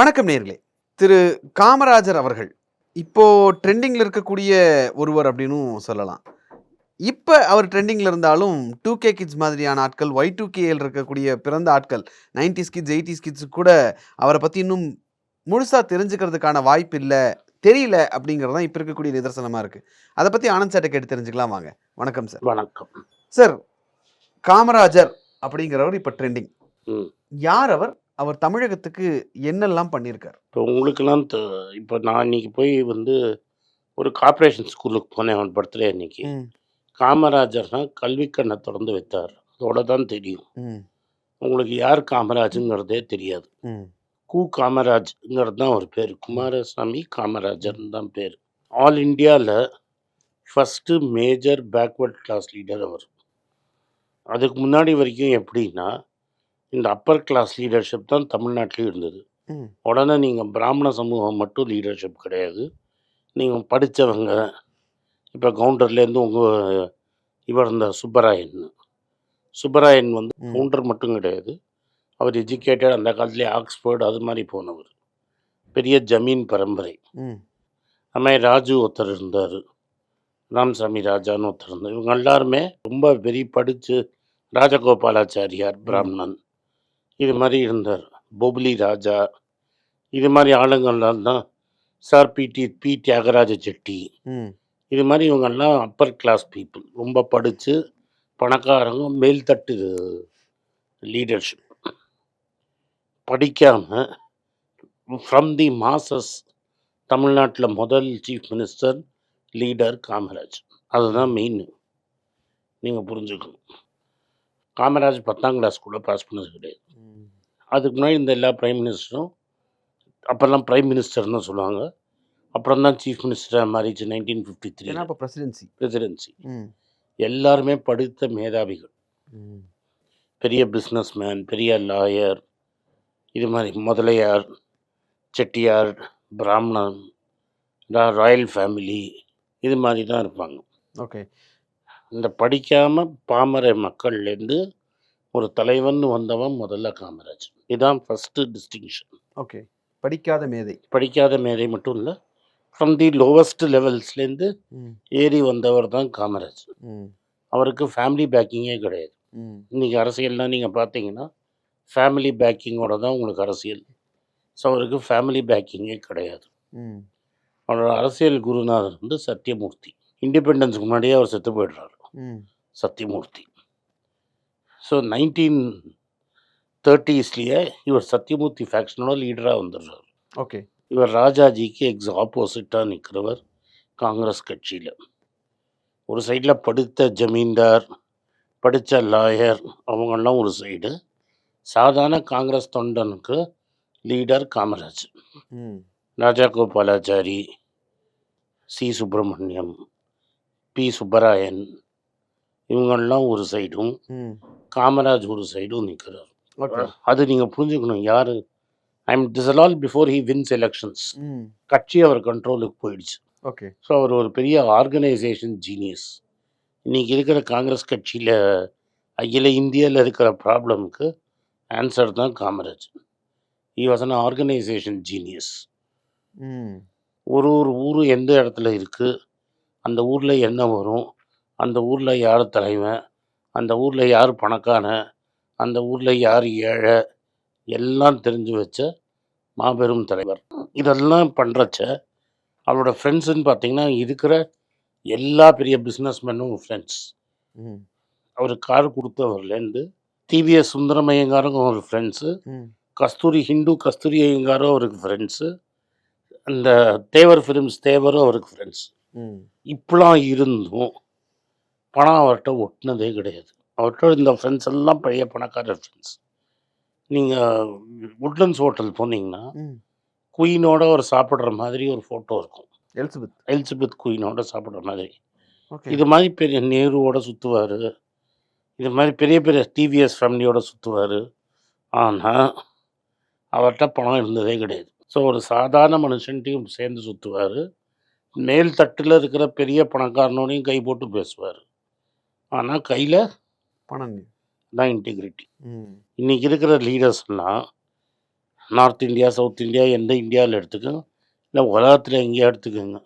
வணக்கம் நேர்களே. திரு காமராஜர் அவர்கள் இப்போ ட்ரெண்டிங்கில் இருக்கக்கூடிய ஒருவர் அப்படின்னும் சொல்லலாம். இப்போ அவர் ட்ரெண்டிங்கில் இருந்தாலும் டூ கே கிட்ஸ் மாதிரியான ஆட்கள் ஒய் டூ கேயில் இருக்கக்கூடிய பிறந்த ஆட்கள் நைன்டிஸ் கிட்ஸ் எயிட்டிஸ் கிட்ஸ் கூட அவரை பற்றி இன்னும் முழுசாக தெரிஞ்சுக்கிறதுக்கான வாய்ப்பு இல்லை தெரியல அப்படிங்கிறது தான் இப்போ இருக்கக்கூடிய நிதர்சனமாக இருக்குது அதை பற்றி ஆனந்த் சார்ட்ட கேட்டு தெரிஞ்சுக்கலாம் வாங்க. வணக்கம் சார் வணக்கம். சார் காமராஜர் அப்படிங்கிறவர் இப்போ ட்ரெண்டிங். யார் அவர்? அவர் தமிழகத்துக்கு என்னெல்லாம் பண்ணியிருக்கார்? இப்போ உங்களுக்கெல்லாம் தெ- இப்போ நான் இன்னைக்கு போய் வந்து ஒரு கார்ப்பரேஷன் ஸ்கூலுக்கு போனேன் அவன் பர்த்டே அன்னைக்கு. காமராஜர்னா கல்வி கண்ணை திறந்து வைத்தார். அதோட தான் தெரியும். உங்களுக்கு யார் காமராஜுங்கிறதே தெரியாது. கு காமராஜ்ங்கிறது தான் ஒரு பேர். குமாரசாமி காமராஜர்னு தான் பேர். ஆல் இந்தியாவில் first major backward class leader அவர். அதுக்கு முன்னாடி வரைக்கும் எப்படின்னா இந்த அப்பர் கிளாஸ் லீடர்ஷிப் தான் தமிழ்நாட்டிலையும் இருந்தது. உடனே நீங்கள் பிராமண சமூகம் மட்டும் லீடர்ஷிப் கிடையாது. நீங்கள் படித்தவங்க இப்போ கவுண்டர்லேருந்து உங்கள் இவர் இந்த சுப்பராயன். சுப்பராயன் வந்து. கவுண்டர் மட்டும் கிடையாது. அவர் எஜுகேட்டட் அந்த காலத்துலேயே ஆக்ஸ்போர்ட் அது மாதிரி போனவர். பெரிய ஜமீன் பரம்பரை. அது மாதிரி ராஜு ஒருத்தர் இருந்தார். ராமசாமி ராஜான்னு ஒருத்தர் இருந்தார். இவங்க எல்லாருமே ரொம்ப பெரிய படித்து ராஜகோபாலாச்சாரியார் பிராமணன். இது மாதிரி இருந்தார். பொபுலி ராஜா. இது மாதிரி ஆளுங்கள்லாம் தான் சார் பிடி பி தியாகராஜ செட்டி. இது மாதிரி இவங்கெல்லாம் அப்பர் கிளாஸ் பீப்புள் ரொம்ப படித்து பணக்காரங்க மேல்தட்டு லீடர்ஷிப் படிக்காமல் ஃப்ரம் தி மாசஸ் தமிழ்நாட்டில் முதல் சீஃப் மினிஸ்டர் லீடர் காமராஜ். அதுதான் மெயின் நீங்கள் புரிஞ்சுக்கணும். காமராஜ் பத்தாம் கிளாஸ் கூட பாஸ் பண்ணது கிடையாது. அதுக்கு முன்னாடி இந்த எல்லா பிரைம் மினிஸ்டரும் அப்போல்லாம் பிரைம் மினிஸ்டர்னு தான் சொல்லுவாங்க. அப்புறம் தான் சீஃப் மினிஸ்டர் மாறிச்சு நைன்டீன் ஃபிஃப்டி த்ரீ இப்போ பிரசிடென்சி பிரசிடென்சி எல்லாருமே படித்த மேதாவிகள். பெரிய பிஸ்னஸ்மேன் பெரிய லாயர் இது மாதிரி முதலையார் செட்டியார் பிராமணன் ராயல் ஃபேமிலி இது மாதிரி தான் இருப்பாங்க. ஓகே இந்த படிக்காமல் பாமர மக்கள்லேருந்து ஒரு தலைவன் வந்தவன் முதல்ல காமராஜ். இதுதான் ஃபஸ்ட்டு டிஸ்டிங்ஷன் ஓகே படிக்காத மேதை. படிக்காத மேதை மட்டும் இல்லை ஃப்ரம் தி லோவஸ்ட் லெவல்ஸ்லேருந்து ஏறி வந்தவர் தான் காமராஜ். அவருக்கு ஃபேமிலி பேக்கிங்கே கிடையாது. ம். இன்றைக்கி அரசியல்லாம் நீங்கள் பார்த்தீங்கன்னா ஃபேமிலி பேக்கிங்கோட தான் உங்களுக்கு அரசியல். ஸோ அவருக்கு ஃபேமிலி பேக்கிங்கே கிடையாது. அவரோட அரசியல் குருநாதர் வந்து சத்யமூர்த்தி இண்டிபெண்டன்ஸ்க்கு முன்னாடியே அவர் செத்து போயிடுறாரு. சத்யமூர்த்தி ஸோ நைன்டீன் தேர்ட்டிஸ்லேயே இவர் சத்யமூர்த்தி ஃபேக்ஷனோட லீடராக வந்துடுறார். ஓகே இவர் ராஜாஜிக்கு எக்ஸ் ஆப்போசிட்டாக நிற்கிறவர் காங்கிரஸ் கட்சியில். ஒரு சைடில் படித்த ஜமீன்தார் படித்த லாயர் அவங்கெல்லாம் ஒரு சைடு சாதாரண Congress தொண்டனுக்கு leader Kamaraj. Rajagopalachari C Subramaniam P Subbarayan இவங்கெல்லாம் ஒரு சைடும் காமராஜ் ஒரு சைடும் நிற்கிறார் அது நீங்கள் புரிஞ்சுக்கணும் யார்? I'm this all before he wins elections கட்சி அவர் கண்ட்ரோலுக்கு போயிடுச்சு. ஓகே. ஸோ அவர் ஒரு பெரிய ஆர்கனைசேஷன் ஜீனியஸ் இன்னைக்கு இருக்கிற காங்கிரஸ் கட்சியில் அகில இந்தியாவில் இருக்கிற ப்ராப்ளமுக்கு ஆன்சர் தான் Kamaraj. He was an organisation genius ஒரு ஒரு ஊர் எந்த இடத்துல இருக்குது அந்த ஊரில் என்ன வரும்? அந்த ஊரில் யார் தலைவன்? அந்த ஊரில் யார் பணக்கான அந்த ஊரில் யார் ஏழை எல்லாம் தெரிஞ்சு வச்ச மாபெரும் தலைவர். இதெல்லாம் பண்ணுறச்ச அவரோட ஃப்ரெண்ட்ஸுன்னு பார்த்தீங்கன்னா இருக்கிற எல்லா பெரிய பிஸ்னஸ்மேனும் ஃப்ரெண்ட்ஸ் அவர் கார் கொடுத்தவர்லேருந்து டிவிஎஸ் சுந்தரமையங்காரும் ஒரு ஃப்ரெண்ட்ஸு கஸ்தூரி ஹிந்து கஸ்தூரி ஐயங்காரும் அவருக்கு ஃப்ரெண்ட்ஸு அந்த தேவர் ஃபிலிம்ஸ் தேவரும் அவருக்கு ஃப்ரெண்ட்ஸ் இப்படிலாம் இருந்தும் பணம் அவர்கிட்ட ஒட்டினதே கிடையாது. அவர்கிட்ட இந்த ஃப்ரெண்ட்ஸ் எல்லாம் பழைய பணக்கார ஃப்ரெண்ட்ஸ் நீங்கள் உட்லண்ட்ஸ் ஹோட்டல் போனீங்கன்னா குயினோட ஒரு சாப்பிட்ற மாதிரி ஒரு ஃபோட்டோ இருக்கும். எலிசபெத் எலிசபெத் குயினோட சாப்பிட்ற மாதிரி. இது மாதிரி பெரிய நேருவோட சுற்றுவார் இது மாதிரி பெரிய பெரிய டிவிஎஸ் ஃபேமிலியோட சுற்றுவார் ஆனால் அவர்கிட்ட பணம் இருந்ததே கிடையாது. ஸோ ஒரு சாதாரண மனுஷன்ட்டையும் சேர்ந்து சுற்றுவார் மேல் தட்டில் இருக்கிற பெரிய பணக்காரனோடையும் கை போட்டு பேசுவார். ஆனால் கையில் பணம் தான் இன்டிகிரிட்டி இன்றைக்கி இருக்கிற லீடர்ஸ்லாம் நார்த் இந்தியா சவுத் இந்தியா எந்த இந்தியாவில் எடுத்துக்கோங்க இல்லை உலகத்தில் எங்கேயா எடுத்துக்கோங்க.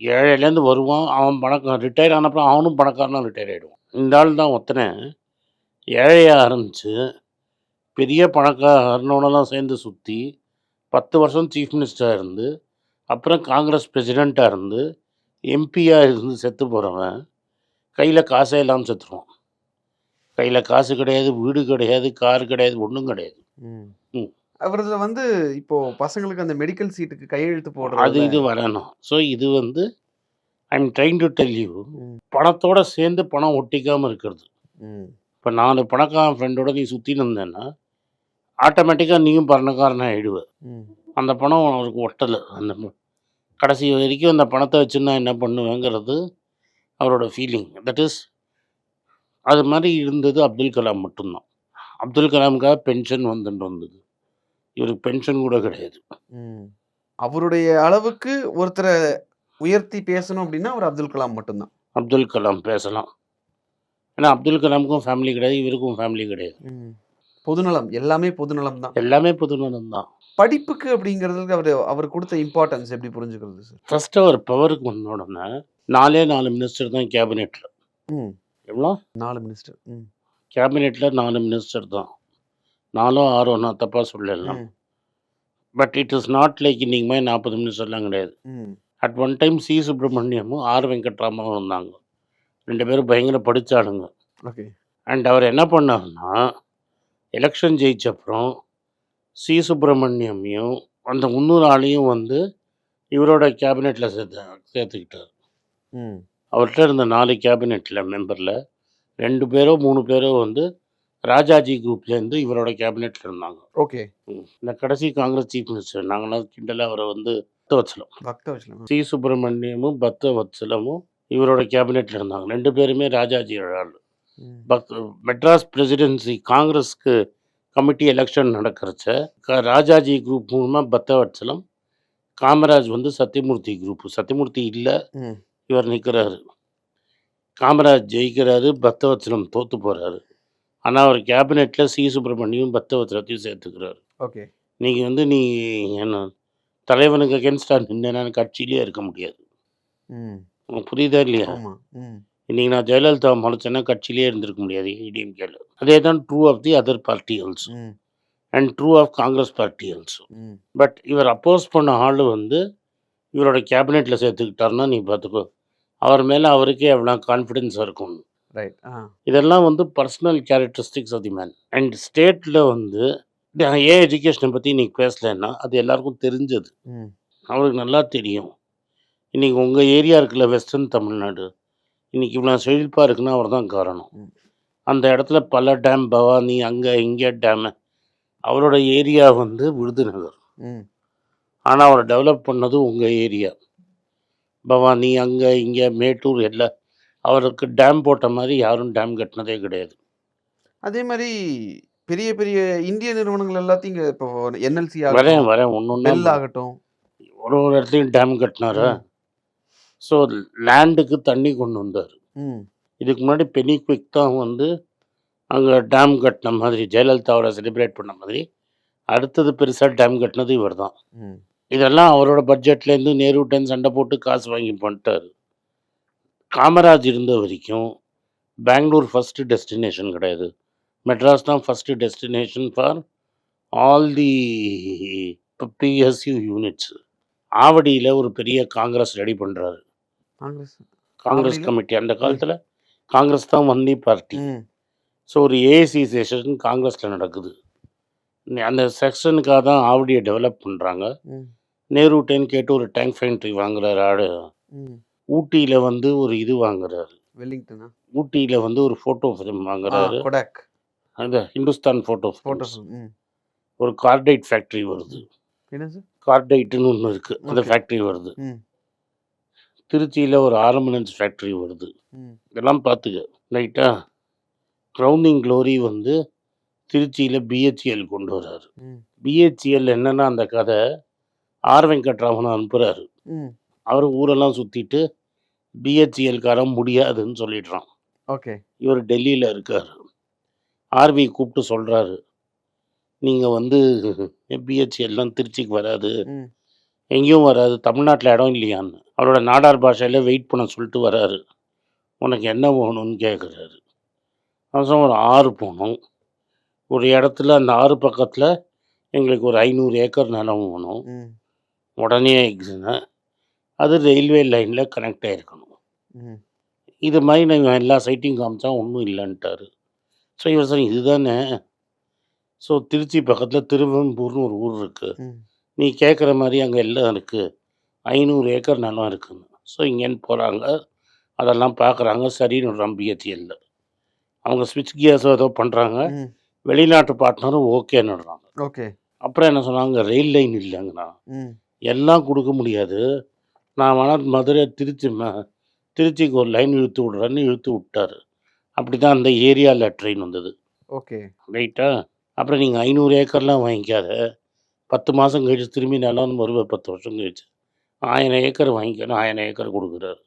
ஏழையிலேருந்து வருவான் அவன் பணக்காரன் ரிட்டையர் ஆனப்பறம் அவனும் பணக்காரனா ரிட்டையர் ஆகிடுவான் இந்த ஆள் தான் ஒருத்தனை ஏழையாக ஆரம்பித்து பெரிய பணக்காரனோடலாம் சேர்ந்து சுற்றி பத்து வருஷம் சீஃப் மினிஸ்டராக இருந்து அப்புறம் காங்கிரஸ் பிரசிடெண்ட்டாக இருந்து எம்பியாக இருந்து செத்து போகிறவன் கையில் காசே இல்லாமல் செத்துருவான் கையில் காசு கிடையாது வீடு கிடையாது கார் கிடையாது ஒன்றும் கிடையாது ம். அவரதுல வந்து இப்போ பசங்களுக்கு அந்த மெடிக்கல் சீட்டுக்கு கையெழுத்து அது போடுறது இது வரணும் ஸோ இது வந்து I am trying to tell you. பணத்தோட சேர்ந்து பணம் ஒட்டிக்காமல் இருக்கிறது. இப்போ நாலு பணக்காரன் ஃப்ரெண்டோட நீ சுற்றின்னு இருந்தேன்னா ஆட்டோமேட்டிக்காக நீயும் பணக்காரனாக ஆகிடுவ. அந்த பணம் அவருக்கு ஒட்டலை அந்த கடைசி வரைக்கும் அந்த பணத்தை வச்சு நான் என்ன பண்ணுவேங்கிறது அவரோட ஃபீலிங் தட் இஸ் அது மாதிரி இருந்தது அப்துல் கலாம் மட்டும்தான். அப்துல் கலாமுக்காக பென்ஷன் வந்துட்டு வந்தது இவருக்கு பென்ஷன் கூட கிடையாது. அவருடைய அளவுக்கு ஒருத்தரை உயர்த்தி பேசணும் அப்படின்னா அவர் அப்துல் கலாம் மட்டும்தான். அப்துல் கலாம் பேசலாம். ஏன்னா அப்துல் கலாமுக்கும் ஃபேமிலி கிடையாது இவருக்கும் ஃபேமிலி கிடையாது. பொதுநலம். எல்லாமே பொதுநலம் தான் எல்லாமே புதுநலம் தான் படிப்புக்கு அப்படிங்கிறதுக்கு அவர் அவர் கொடுத்த இம்பார்ட்டன்ஸ் எப்படி புரிஞ்சுக்கிறது சார் ஃபர்ஸ்ட் அவர் பவருக்கு வந்த உடனே நாலே நாலு மினிஸ்டர் தான் கேபினெட்டில் எவ்வளோ? நாலு மினிஸ்டர் கேபினெட்டில் நாலு மினிஸ்டர் தான். நாலோ ஆறோ நான் தப்பாக சொல்லலாம். But it is not like இன்னைக்கு மாதிரி நாற்பது மினிஸ்டர்லாம் கிடையாது. அட் ஒன் டைம் சி சுப்பிரமணியமும் ஆர் வெங்கட்ராமாவும் இருந்தாங்க. ரெண்டு பேரும் பயங்கர படித்தாளுங்க ஓகே அண்ட் அவர் என்ன பண்ணாருன்னா எலெக்ஷன் ஜெயிச்ச அப்புறம் சி சுப்பிரமணியமையும் அந்த முந்நூறு ஆளையும் வந்து இவரோட கேபினெட்டில் சேர்த்து சேர்த்துக்கிட்டார். அவர்கிட்ட இருந்த நாலு கேபினெட்டில் மெம்பரில் ரெண்டு பேரோ மூணு பேரோ வந்து ராஜாஜி குரூப்லேருந்து இவரோட கேபினெட்டில் இருந்தாங்க. ஓகே. இந்த கடைசி காங்கிரஸ் சீஃப் மினிஸ்டர் நாங்களாம் கிண்டலாக அவரை வந்து வச்சலம் பக்த வச்சலாம் சி. சுப்பிரமணியமும் பத்த வத்சலமும் இவரோட கேபினெட்டில் இருந்தாங்க. ரெண்டு பேருமே ராஜாஜி ஆள். பக் மெட்ராஸ் பிரசிடென்சி காங்கிரஸ்க்கு கமிட்டி எலெக்ஷன் நடக்கிறச்ச ராஜாஜி குரூப் மூலமாக பத்த வட்சலம் காமராஜ் வந்து சத்தியமூர்த்தி குரூப் சத்தியமூர்த்தி இல்லை. இவர் நிற்கிறாரு காமராஜ் ஜெயிக்கிறாரு பத்தவச்சலம் தோத்து போகிறாரு ஆனால் அவர் கேபினெட்டில் சி. சுப்பிரமணியம் பத்தவச்சலத்தையும் சேர்த்துக்கிறாரு. ஓகே. நீங்கள் வந்து நீ என்ன தலைவனுக்கு அகேன்ஸ்டாக நின்னா கட்சியிலே இருக்க முடியாது. புரியுதா இல்லையா? இன்னைக்கு நான் ஜெயலலிதா முளைச்சேன்னா கட்சியிலே இருந்திருக்க முடியாது ஏடிஎம்கேல அதே தான் true of the other party also and true of Congress party also but இவர் அப்போஸ் பண்ண ஆள் வந்து இவரோட கேபினெட்டில் சேர்த்துக்கிட்டாருன்னா நீ பார்த்துக்கோ அவர் மேலே அவருக்கே எவ்வளோ கான்ஃபிடென்ஸ் இருக்கும். ரைட் இதெல்லாம் வந்து personal characteristics of the man and ஸ்டேட்டில் வந்து ஏன் எஜுகேஷனை பற்றி இன்னைக்கு பேசலைன்னா அது எல்லாருக்கும் தெரிஞ்சது. அவருக்கு நல்லா தெரியும். இன்னைக்கு உங்கள் ஏரியா இருக்குல்ல வெஸ்டர்ன் தமிழ்நாடு. இன்னைக்கு இவ்வளோ செழிப்பாக இருக்குன்னா அவர் தான் காரணம். அந்த இடத்துல பல டேம் பவானி அங்கே இங்கே டேமு அவரோட ஏரியா வந்து விருதுநகர். ஆனால் அவர் டெவலப் பண்ணது உங்கள் ஏரியா பவானி அங்கே இங்கே மேட்டூர் எல்லாம் அவருக்கு டேம் போட்ட மாதிரி யாரும் டேம் கட்டினதே கிடையாது. அதே மாதிரி பெரிய பெரிய இந்திய நிறுவனங்கள் எல்லாத்தையும் இங்க இப்போ என்எல்சி வரேன் வரேன். ஒன்று பெல் ஆகட்டும். ஒரு ஒரு இடத்துலையும் டேம் கட்டினாரா. ஸோ லேண்டுக்கு தண்ணி கொண்டு வந்தார். இதுக்கு முன்னாடி பெனி குவிக் தான் வந்து அங்கே டேம் கட்டின மாதிரி ஜெயலலிதாவோட செலிப்ரேட் பண்ண மாதிரி அடுத்தது பெருசாக டேம் கட்டினது இவர் தான் இதெல்லாம் அவரோட பட்ஜெட்லேருந்து நேருட்டன் சண்டை போட்டு காசு வாங்கி பண்ணிட்டாரு. காமராஜ் இருந்த வரைக்கும் பெங்களூர் ஃபஸ்ட்டு டெஸ்டினேஷன் கிடையாது. மெட்ராஸ் தான் first destination for all the PSU units ஆவடியில் ஒரு பெரிய காங்கிரஸ் ரெடி பண்ணுறாரு காங்கிரஸ்? கமிட்டி அந்த காலத்தில் காங்கிரஸ் தான் வந்தி பார்ட்டி ஸோ ஒரு ஏசி செஷன் காங்கிரஸில் நடக்குது. அந்த செக்ஷனுக்காக தான் ஆவடியை டெவலப் பண்ணுறாங்க நேரு டென் கேட்டு ஒரு டேங்க் ஃபேக்ட்ரி வாங்குறாரு ஆடு ஊட்டியில் வந்து ஒரு இது வாங்குறாரு. வெல்லிங்டனா? ஊட்டியில் வந்து ஒரு ஃபோட்டோ ஃபிலிம் ஆ வாங்குறாரு கொடாக் அந்த ஹிந்துஸ்தான் ஃபோட்டோ போட்டோஸ் ஃபிலிம்ஸ் ம். ஒரு கார்டைட் ஃபேக்ட்ரி வருது. கார்டைட்டுன்னு ஒன்று இருக்குது அந்த. ஃபேக்ட்ரி வருது. திருச்சியில் ஒரு ஆரம்பலன்ஸ் ஃபேக்ட்ரி வருது. இதெல்லாம் பார்த்துக்க. ரைட்டா க்ரௌனிங் க்ளோரி வந்து திருச்சியில் பிஹெச்எல் கொண்டு வராரு ம். பிஹெச்எல் என்னன்னா அந்த கதை ஆர் வெங்கட்ராமன் அனுப்புகிறாரு அவர் ஊரெல்லாம் சுற்றிட்டு பிஹெச்எல்காரன் முடியாதுன்னு சொல்லிடுறான். ஓகே. இவர் டெல்லியில் இருக்கார். ஆர்வி கூப்பிட்டு சொல்கிறாரு நீங்கள் வந்து பிஹெச்சி எல்லாம் திருச்சிக்கு வராது. எங்கேயும் வராது. தமிழ்நாட்டில் இடம் இல்லையான்னு. அவரோட நாடார் பாஷையில் வெயிட் பண்ண சொல்லிட்டு வராரு. உனக்கு என்ன வேணும்னு கேட்குறாரு அவசரம் ஒரு ஆறு போகணும். ஒரு இடத்துல அந்த ஆறு பக்கத்தில் எங்களுக்கு ஒரு ஐநூறு ஏக்கர் நிலம் வேணும். உடனே எக்ஸுன்னு அது ரயில்வே லைனில் கனெக்ட் ஆகிருக்கணும் இது மாதிரி நான் எல்லா சைட்டையும் காமிச்சா ஒன்றும் இல்லைன்ட்டாரு. ஸோ இவர் சார் இதுதானே? ஸோ திருச்சி பக்கத்தில் திருவெம்பூர்னு ஒரு ஊர் இருக்குது நீ கேட்குற மாதிரி அங்கே எல்லாம் இருக்குது ஐநூறு ஏக்கர் நிலம் இருக்குன்னு. ஸோ இங்கேன்னு போகிறாங்க அதெல்லாம் பார்க்குறாங்க சரின்னு பிஹெச்எல்ல அவங்க ஸ்விட்ச் கியர்ஸோ ஏதோ பண்ணுறாங்க வெளிநாட்டு பார்ட்னரும் ஓகேன்னுடுறாங்க ஓகே அப்புறம் என்ன சொன்னாங்க? ரயில் லைன் இல்லைங்கண்ணா. எல்லாம் கொடுக்க முடியாது. நான் வேணால் மதுரை திருச்சி திருச்சிக்கு ஒரு லைன் இழுத்து விட்றேன்னு இழுத்து விட்டாரு. அப்படி தான் அந்த ஏரியாவில் ட்ரெயின் வந்தது. ஓகே ரைட்டா அப்புறம் நீங்கள் ஐநூறு ஏக்கர்லாம் வாங்கிக்காத. பத்து மாதம் கழிச்சு திரும்பி நிலம் வருவேன் பத்து வருஷம் கழிச்சு. ஆயிரம் ஏக்கர் வாங்கிக்கணும் ஆயிரம் ஏக்கர் கொடுக்குறாரு.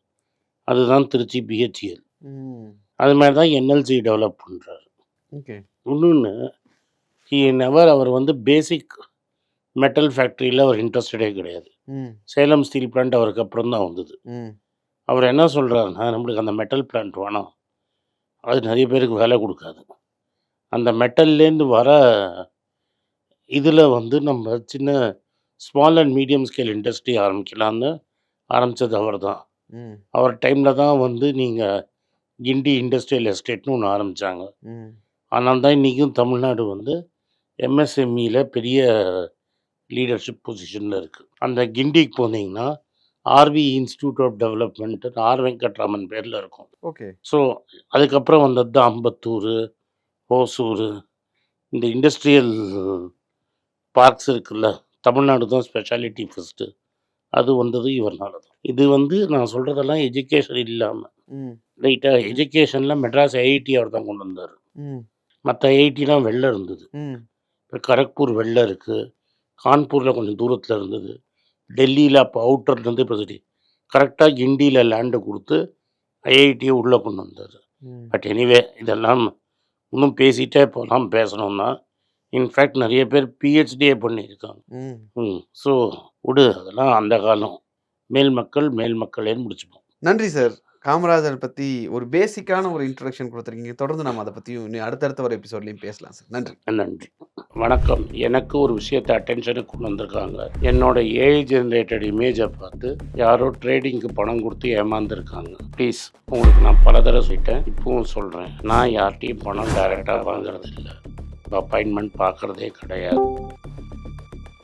அதுதான் திருச்சி பிஹெச்எல் அது மாதிரி தான் என்எல்சி டெவலப் பண்ணுறாரு இன்னொன்று ஹி நெவர் அவர் வந்து பேசிக் மெட்டல் ஃபேக்ட்ரியில் அவர் இன்ட்ரெஸ்டடே கிடையாது. சேலம் ஸ்டீல் பிளான்ட் அவருக்கு அப்புறம் தான் வந்தது. அவர் என்ன சொல்கிறாருன்னா நம்மளுக்கு அந்த மெட்டல் பிளான்ட் வேணாம். அது நிறைய பேருக்கு வேலை கொடுக்காது. அந்த மெட்டல்லேருந்து வர இதில் வந்து நம்ம சின்ன small and medium scale industry ஆரம்பிக்கலான்னு ஆரம்பித்தது அவர் தான். அவர் டைமில் தான் வந்து நீங்கள் கிண்டி இண்டஸ்ட்ரியல் எஸ்டேட்னு ஒன்று ஆரம்பித்தாங்க ஆனால் தான் இன்றைக்கும் தமிழ்நாடு வந்து எம்எஸ்எம்இயில் பெரிய லீடர்ஷிப் பொசிஷனில் இருக்குது அந்த கிண்டிக்கு போனீங்கன்னா R V institute of development R Venkatraman பேரில் இருக்கும். ஓகே. ஸோ அதுக்கப்புறம் வந்தது தான் அம்பத்தூர் ஓசூர். இந்த இண்டஸ்ட்ரியல் பார்க்ஸ் இருக்குல்ல தமிழ்நாடு தான் ஸ்பெஷாலிட்டி ஃபஸ்ட்டு அது வந்தது இவர்னால தான். இது வந்து நான் சொல்கிறதெல்லாம் எஜுகேஷன் இல்லாமல் ரைட்டாக எஜுகேஷனில் மெட்ராஸ் ஐஐடி அவர் தான் கொண்டு வந்தார். மற்ற ஐஐடிலாம் வெளில இருந்தது. இப்போ கரக்பூர் வெளில இருக்குது கான்பூரில் கொஞ்சம் தூரத்தில் இருந்தது. டெல்லியில் அப்போ அவுட்டர்லேருந்து இப்போ சரி கரெக்டாக கிண்டியில் லேண்டு கொடுத்து ஐஐடியை உள்ளே கொண்டு வந்தார். பட் எனிவே இதெல்லாம் இன்னும் பேசிட்டே போகலாம் பேசணும்னா. இன்ஃபேக்ட் நிறைய பேர் பிஹெச்டியே பண்ணியிருக்காங்க. ம். ம். ஸோ விடு அதெல்லாம் அந்த காலம். மேல் மக்கள் மேல் மக்களேன்னு முடிச்சுப்போம். நன்றி சார். காமராஜர் பற்றி ஒரு பேசிக்கான ஒரு இன்ட்ரடக்ஷன் கொடுத்துருக்கீங்க. தொடர்ந்து நம்ம அதை பற்றியும் இன்னும் அடுத்தடுத்த ஒரு எபிசோட்லையும் பேசலாம் சார் நன்றி. நன்றி. வணக்கம். எனக்கு ஒரு விஷயத்தை அட்டென்ஷனுக்கு கொண்டு வந்திருக்காங்க. என்னோட ஏஐ ஜென்ரேட்டட் இமேஜை பார்த்து யாரோ ட்ரேடிங்க்கு பணம் கொடுத்து ஏமாந்துருக்காங்க. ப்ளீஸ் உங்களுக்கு நான் பல தடவை சொல்லிட்டேன். இப்பவும் சொல்கிறேன் நான் யார்கிட்டையும் பணம் டைரெக்டாக வாங்குறது இல்லை அப்பாயின்மெண்ட் பார்க்குறதே கிடையாது.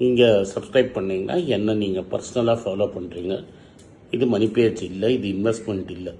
நீங்கள் சப்ஸ்கிரைப் பண்ணிங்கன்னா என்ன நீங்கள் பர்சனலாக ஃபாலோ பண்ணுறீங்க இது மணி இல்லை இது இன்வெஸ்ட்மெண்ட் இல்லை.